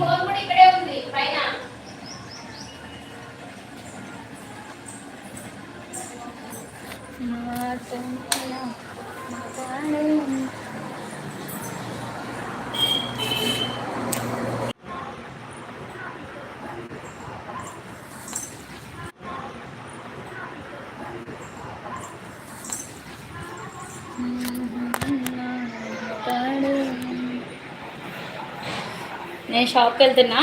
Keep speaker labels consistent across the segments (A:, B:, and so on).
A: Phone కూడా ఇక్కడే ఉంది పైన. మాట్లాడే నేను షాప్కి వెళ్తున్నా.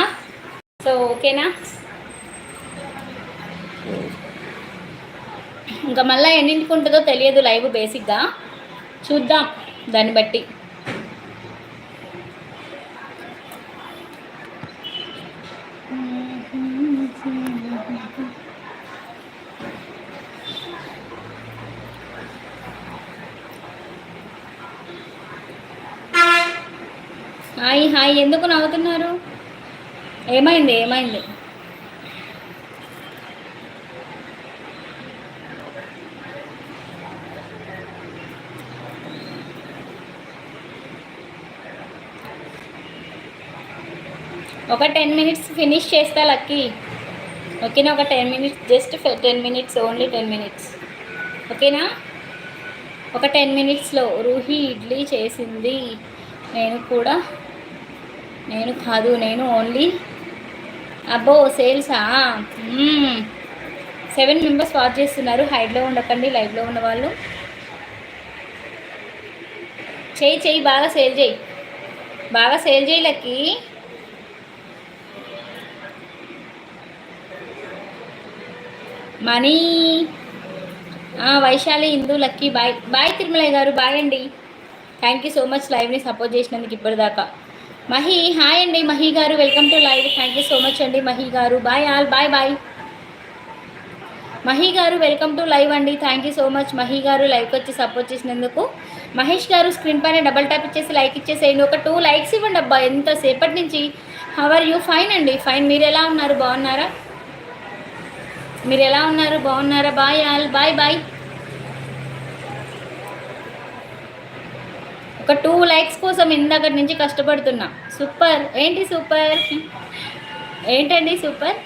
A: సో ఓకేనా ఇంకా మళ్ళీ ఎన్నింటికి ఉంటుందో తెలియదు లైవ్ బేసిక్గా చూద్దాం దాన్ని బట్టి. హాయ్ హాయ్ ఎందుకు నవ్వుతున్నారు? ఏమైంది ఏమైంది? ఒక టెన్ మినిట్స్ ఫినిష్ చేస్తా లక్కీ. ఓకేనా ఒక ten minutes just ten minutes only ten minutes. ఓకేనా? ఒక టెన్ మినిట్స్లో రూహి ఇడ్లీ చేసింది. నేను కూడా నేను కాదు నేను ఓన్లీ అబ్బో సేల్సా? సెవెన్ మెంబర్స్ వాచ్ చేస్తున్నారు. హైడ్లో ఉండకండి లైవ్లో ఉన్న వాళ్ళు చేయి చేయి బాగా సేల్ చేయి. బాగా sale చేయలకి money. Vaishali Hindu lucky. Bye bye Tirumalayya గారు బాయ్ అండి. థ్యాంక్ యూ సో మచ్ లైవ్ని సపోర్ట్ చేసినందుకు ఇప్పటిదాకా. మహి హాయ్ అండి. మహి గారు welcome to live. Thank you so much అండి మహి గారు. Bye all bye bye Mahi గారు వెల్కమ్ టు లైవ్ అండి. Thank you so much Mahi గారు లైవ్కి వచ్చి సపోర్ట్ చేసినందుకు. మహేష్ గారు స్క్రీన్ పైన డబల్ ట్యాప్ ఇచ్చేసి లైక్ ఇచ్చేసేయండి. ఒక టూ లైక్స్ ఇవ్వండి అబ్బా. ఎంతసేపటి నుంచి? హవర్ యూ ఫైన్ అండి. ఫైన్ మీరు ఎలా ఉన్నారు? బాగున్నారా? మీరు ఎలా ఉన్నారు? బాగున్నారా? బాయ్ ఆల్ బాయ్ బాయ్ ఒక టూ లైక్స్ కోసం ఇందాకటి నుంచి కష్టపడుతున్నా. సూపర్. ఏంటి సూపర్? ఏంటండి సూపర్?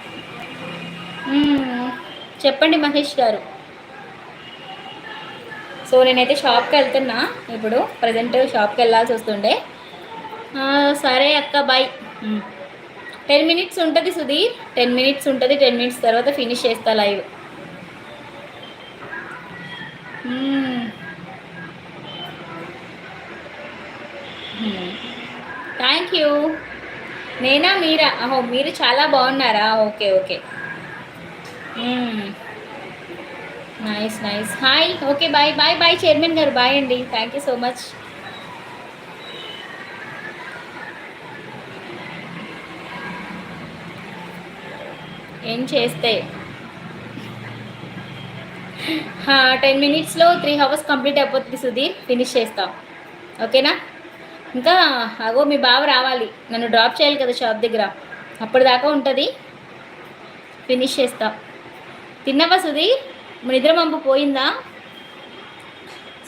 A: చెప్పండి మహేష్ గారు. సో నేనైతే షాప్కి వెళ్తున్నా. ఇప్పుడు ప్రజెంట్ షాప్కి వెళ్ళాల్సి వస్తుండే. సరే అక్క బాయ్. టెన్ మినిట్స్ ఉంటుంది సుధీర్. టెన్ మినిట్స్ ఉంటుంది. టెన్ మినిట్స్ తర్వాత ఫినిష్ చేస్తా లైవ్. థ్యాంక్ యూ నేనా మీరా? అహో మీరు చాలా బాగున్నారా? Okay okay. Nice nice hi okay bye bye bye chairman గారు. బాయ్ అండి. థ్యాంక్ యూ సో మచ్ ఏం చేస్తే? టెన్ మినిట్స్లో త్రీ అవర్స్ కంప్లీట్ అయిపోతుంది సుధీర్. ఫినిష్ చేస్తాం. ఓకేనా ఇంకా అగో మీ బావ రావాలి. నన్ను డ్రాప్ చేయాలి కదా షాప్ దగ్గర. అప్పటిదాకా ఉంటుంది. ఫినిష్ చేస్తా. తిన్నావా సుధీర్? నిద్రమంపు పోయిందా?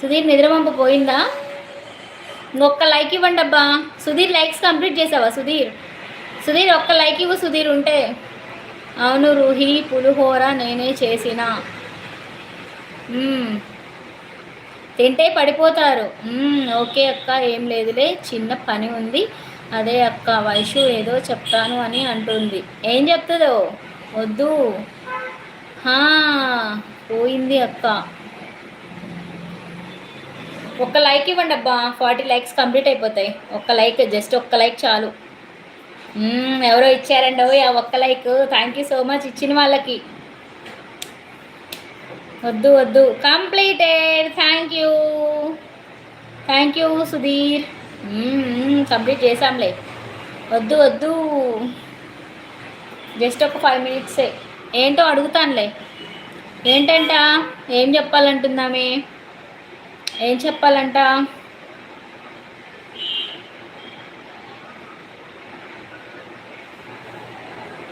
A: సుధీర్ నిద్రమంపు పోయిందా? ఒక్క లైక్ ఇవ్వండి అబ్బా. సుధీర్ లైక్స్ కంప్లీట్ చేసావా సుధీర్? సుధీర్ ఒక్క లైక్ ఇవ్వు సుధీర్ ఉంటే. అవును రూహి పులిహోర నేనే చేసిన. తింటే పడిపోతారు. ఓకే అక్క ఏం లేదులే చిన్న పని ఉంది. అదే అక్క వైషు ఏదో చెప్తాను అని అంటుంది. ఏం చెప్తుందో? వద్దు. పోయింది అక్క. ఒక్క లైక్ ఇవ్వండి అబ్బా ఫార్టీ లైక్స్ కంప్లీట్ అయిపోతాయి. ఒక్క లైక్ జస్ట్ ఒక్క లైక్ చాలు. ఎవరో ఇచ్చారండి ఆ ఒక్క like. Thank you so much ఇచ్చిన వాళ్ళకి. వద్దు వద్దు. Completed thank you thank you Sudheer. Complete చేసాంలే వద్దు వద్దు. జస్ట్ ఒక ఫైవ్ మినిట్సే ఏంటో అడుగుతానులే. ఏంటంట? ఏం చెప్పాలంటుందామే ఏం చెప్పాలంట?